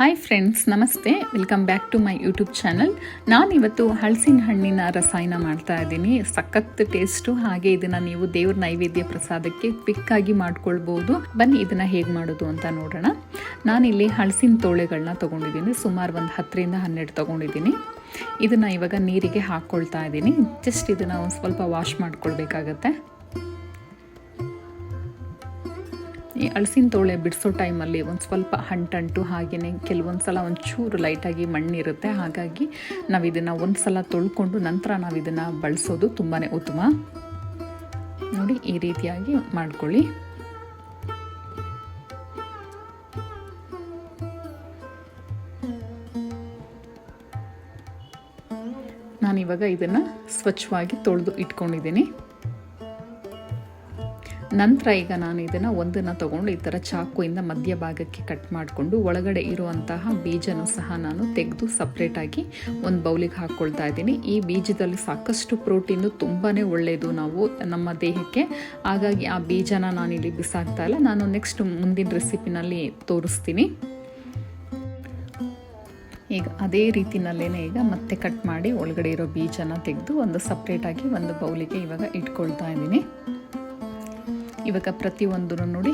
Hi friends ನಮಸ್ತೆ. Welcome back to my YouTube channel ನಾನಿವತ್ತು ಹಲಸಿನ ಹಣ್ಣಿನ ರಸಾಯನ ಮಾಡ್ತಾ ಇದ್ದೀನಿ. ಸಖತ್ ಟೇಸ್ಟು ಹಾಗೆ ಇದನ್ನು ನೀವು ದೇವ್ರ ನೈವೇದ್ಯ ಪ್ರಸಾದಕ್ಕೆ ಕ್ವಿಕ್ಕಾಗಿ ಮಾಡ್ಕೊಳ್ಬೋದು. ಬನ್ನಿ ಇದನ್ನು ಹೇಗೆ ಮಾಡೋದು ಅಂತ ನೋಡೋಣ. ನಾನಿಲ್ಲಿ ಹಲಸಿನ ತೋಳೆಗಳನ್ನ ತೊಗೊಂಡಿದ್ದೀನಿ. ಸುಮಾರು ಒಂದು ಹತ್ತರಿಂದ ಹನ್ನೆರಡು ತೊಗೊಂಡಿದ್ದೀನಿ. ಇದನ್ನು ಇವಾಗ ನೀರಿಗೆ ಹಾಕ್ಕೊಳ್ತಾ ಇದ್ದೀನಿ. ಜಸ್ಟ್ ಇದನ್ನು ಸ್ವಲ್ಪ ವಾಶ್ ಮಾಡ್ಕೊಳ್ಬೇಕಾಗತ್ತೆ. ಈ ಅಳಸಿನ ತೋಳೆ ಬಿಡಿಸೋ ಟೈಮಲ್ಲಿ ಒಂದು ಸ್ವಲ್ಪ ಹಂಟಂಟು ಹಾಗೆಯೇ ಕೆಲವೊಂದು ಸಲ ಒಂಚೂರು ಲೈಟಾಗಿ ಮಣ್ಣಿರುತ್ತೆ. ಹಾಗಾಗಿ ನಾವು ಇದನ್ನು ಒಂದು ಸಲ ತೊಳ್ಕೊಂಡು ನಂತರ ನಾವು ಇದನ್ನು ಬಳಸೋದು ತುಂಬಾ ಉತ್ತಮ. ನೋಡಿ, ಈ ರೀತಿಯಾಗಿ ಮಾಡ್ಕೊಳ್ಳಿ. ನಾನಿವಾಗ ಇದನ್ನು ಸ್ವಚ್ಛವಾಗಿ ತೊಳೆದು ಇಟ್ಕೊಂಡಿದ್ದೀನಿ. ನಂತರ ಈಗ ನಾನು ಇದನ್ನು ಒಂದನ್ನು ತಗೊಂಡು ಈ ಥರ ಮಧ್ಯ ಮಧ್ಯಭಾಗಕ್ಕೆ ಕಟ್ ಮಾಡಿಕೊಂಡು ಒಳಗಡೆ ಇರುವಂತಹ ಬೀಜನೂ ಸಹ ನಾನು ತೆಗೆದು ಸಪ್ರೇಟಾಗಿ ಒಂದು ಬೌಲಿಗೆ ಹಾಕ್ಕೊಳ್ತಾ ಇದ್ದೀನಿ. ಈ ಬೀಜದಲ್ಲಿ ಸಾಕಷ್ಟು ಪ್ರೋಟೀನು ತುಂಬಾ ಒಳ್ಳೆಯದು ನಾವು ನಮ್ಮ ದೇಹಕ್ಕೆ. ಹಾಗಾಗಿ ಆ ಬೀಜನ ನಾನಿಲ್ಲಿ ಬಿಸಾಕ್ತಾ ಇಲ್ಲ. ನಾನು ನೆಕ್ಸ್ಟ್ ಮುಂದಿನ ರೆಸಿಪಿನಲ್ಲಿ ತೋರಿಸ್ತೀನಿ. ಈಗ ಅದೇ ರೀತಿನಲ್ಲೇ ಈಗ ಮತ್ತೆ ಕಟ್ ಮಾಡಿ ಒಳಗಡೆ ಇರೋ ಬೀಜನ ತೆಗೆದು ಒಂದು ಸಪ್ರೇಟಾಗಿ ಒಂದು ಬೌಲಿಗೆ ಇವಾಗ ಇಟ್ಕೊಳ್ತಾ ಇದ್ದೀನಿ. ಇವಾಗ ಪ್ರತಿಯೊಂದು ನೋಡಿ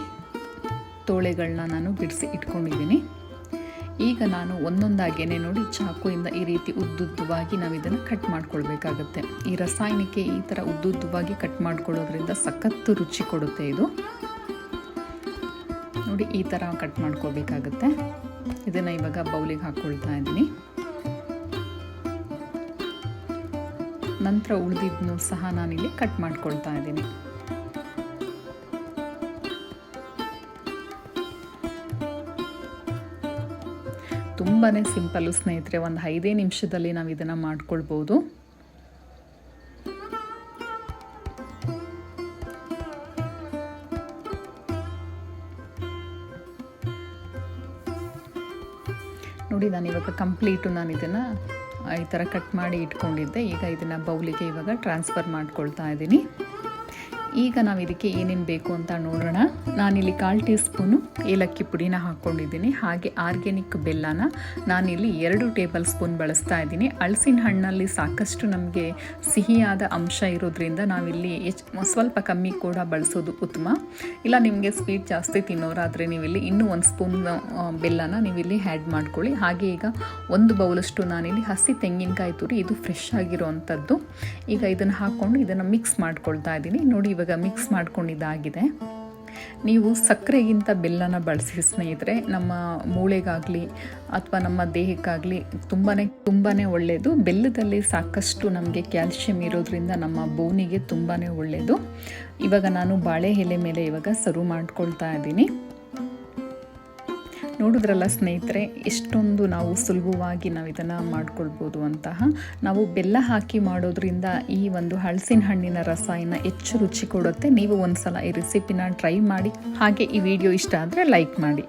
ತೋಳೆಗಳನ್ನ ನಾನು ಬಿಡಿಸಿ ಇಟ್ಕೊಂಡಿದ್ದೀನಿ. ಈಗ ನಾನು ಒಂದೊಂದಾಗೇನೆ ನೋಡಿ ಚಾಕುಯಿಂದ ಈ ರೀತಿ ಉದ್ದುದ್ದವಾಗಿ ನಾವು ಇದನ್ನು ಕಟ್ ಮಾಡ್ಕೊಳ್ಬೇಕಾಗತ್ತೆ. ಈ ರಸಾಯನಿಕೆ ಈ ಥರ ಉದ್ದುದ್ದವಾಗಿ ಕಟ್ ಮಾಡ್ಕೊಳ್ಳೋದ್ರಿಂದ ಸಖತ್ತು ರುಚಿ ಕೊಡುತ್ತೆ ಇದು. ನೋಡಿ ಈ ಥರ ಕಟ್ ಮಾಡ್ಕೋಬೇಕಾಗತ್ತೆ ಇದನ್ನು ಇವಾಗ ಬೌಲಿಗೆ ಹಾಕ್ಕೊಳ್ತಾ ಇದ್ದೀನಿ. ನಂತರ ಉಳಿದಿದ್ದನ್ನು ಸಹ ನಾನಿಲ್ಲಿ ಕಟ್ ಮಾಡ್ಕೊಳ್ತಾ ಇದ್ದೀನಿ. ತುಂಬಾ ಸಿಂಪಲ್ಲು ಸ್ನೇಹಿತರೆ, ಒಂದು ಐದೇ ನಿಮಿಷದಲ್ಲಿ ನಾವು ಇದನ್ನು ಮಾಡ್ಕೊಳ್ಬೋದು. ನೋಡಿ, ನಾನು ಇವಾಗ ಕಂಪ್ಲೀಟು ನಾನು ಇದನ್ನು ಈ ಥರ ಕಟ್ ಮಾಡಿ ಇಟ್ಕೊಂಡಿದ್ದೆ. ಈಗ ಇದನ್ನು ಬೌಲಿಗೆ ಇವಾಗ ಟ್ರಾನ್ಸ್ಫರ್ ಮಾಡ್ಕೊಳ್ತಾ ಇದ್ದೀನಿ ಈಗ ನಾವು ಇದಕ್ಕೆ ಏನೇನು ಬೇಕು ಅಂತ ನೋಡೋಣ. ನಾನಿಲ್ಲಿ ಕಾಲು ಟೀ ಸ್ಪೂನು ಏಲಕ್ಕಿ ಪುಡಿನ ಹಾಕ್ಕೊಂಡಿದ್ದೀನಿ ಹಾಗೆ ಆರ್ಗ್ಯಾನಿಕ್ ಬೆಲ್ಲನ ನಾನಿಲ್ಲಿ ಎರಡು ಟೇಬಲ್ ಸ್ಪೂನ್ ಬಳಸ್ತಾ ಇದ್ದೀನಿ. ಹಳಸಿನ ಹಣ್ಣಲ್ಲಿ ಸಾಕಷ್ಟು ನಮಗೆ ಸಿಹಿಯಾದ ಅಂಶ ಇರೋದ್ರಿಂದ ನಾವಿಲ್ಲಿ ಎಚ್ ಸ್ವಲ್ಪ ಕಮ್ಮಿ ಕೂಡ ಬಳಸೋದು ಉತ್ತಮ. ಇಲ್ಲ, ನಿಮಗೆ ಸ್ವೀಟ್ ಜಾಸ್ತಿ ತಿನ್ನೋರಾದರೆ ನೀವಿಲ್ಲಿ ಇನ್ನೂ ಒಂದು ಸ್ಪೂನ್ ಬೆಲ್ಲನ ನೀವಿಲ್ಲಿ ಹ್ಯಾಡ್ ಮಾಡ್ಕೊಳ್ಳಿ. ಹಾಗೆ ಈಗ ಒಂದು ಬೌಲಷ್ಟು ನಾನಿಲ್ಲಿ ಹಸಿ ತೆಂಗಿನಕಾಯಿ ತುರಿ, ಇದು ಫ್ರೆಶ್ ಆಗಿರೋ ಅಂಥದ್ದು ಈಗ ಇದನ್ನು ಹಾಕ್ಕೊಂಡು ಇದನ್ನು ಮಿಕ್ಸ್ ಮಾಡ್ಕೊಳ್ತಾ ಇದ್ದೀನಿ. ನೋಡಿ ಇವಾಗ ಮಿಕ್ಸ್ ಮಾಡ್ಕೊಂಡಿದ್ದಾಗಿದೆ. ನೀವು ಸಕ್ಕರೆಗಿಂತ ಬೆಲ್ಲನ ಬಳಸಿ ಸ್ನೇಹಿತರೆ, ನಮ್ಮ ಮೂಳೆಗಾಗಲಿ ಅಥವಾ ನಮ್ಮ ದೇಹಕ್ಕಾಗಲಿ ತುಂಬಾ ತುಂಬಾ ಒಳ್ಳೆಯದು ಬೆಲ್ಲದಲ್ಲಿ ಸಾಕಷ್ಟು ನಮಗೆ ಕ್ಯಾಲ್ಶಿಯಂ ಇರೋದ್ರಿಂದ ನಮ್ಮ ಬೋನಿಗೆ ತುಂಬಾ ಒಳ್ಳೆಯದು ಇವಾಗ ನಾನು ಬಾಳೆ ಎಲೆ ಮೇಲೆ ಇವಾಗ ಸರ್ವ್ ಮಾಡ್ಕೊಳ್ತಾ ಇದ್ದೀನಿ. ನೋಡಿದ್ರಲ್ಲ ಸ್ನೇಹಿತರೆ, ಎಷ್ಟೊಂದು ನಾವು ಸುಲಭವಾಗಿ ನಾವು ಇದನ್ನು ಮಾಡ್ಕೊಳ್ಬೋದು ಅಂತಹ. ನಾವು ಬೆಲ್ಲ ಹಾಕಿ ಮಾಡೋದ್ರಿಂದ ಈ ಒಂದು ಹಲಸಿನ ಹಣ್ಣಿನ ರಸಾಯನ ಹೆಚ್ಚು ರುಚಿ ಕೊಡುತ್ತೆ. ನೀವು ಒಂದು ಸಲ ಈ ರೆಸಿಪಿನ ಟ್ರೈ ಮಾಡಿ, ಹಾಗೆ ಈ ವಿಡಿಯೋ ಇಷ್ಟ ಆದರೆ ಲೈಕ್ ಮಾಡಿ.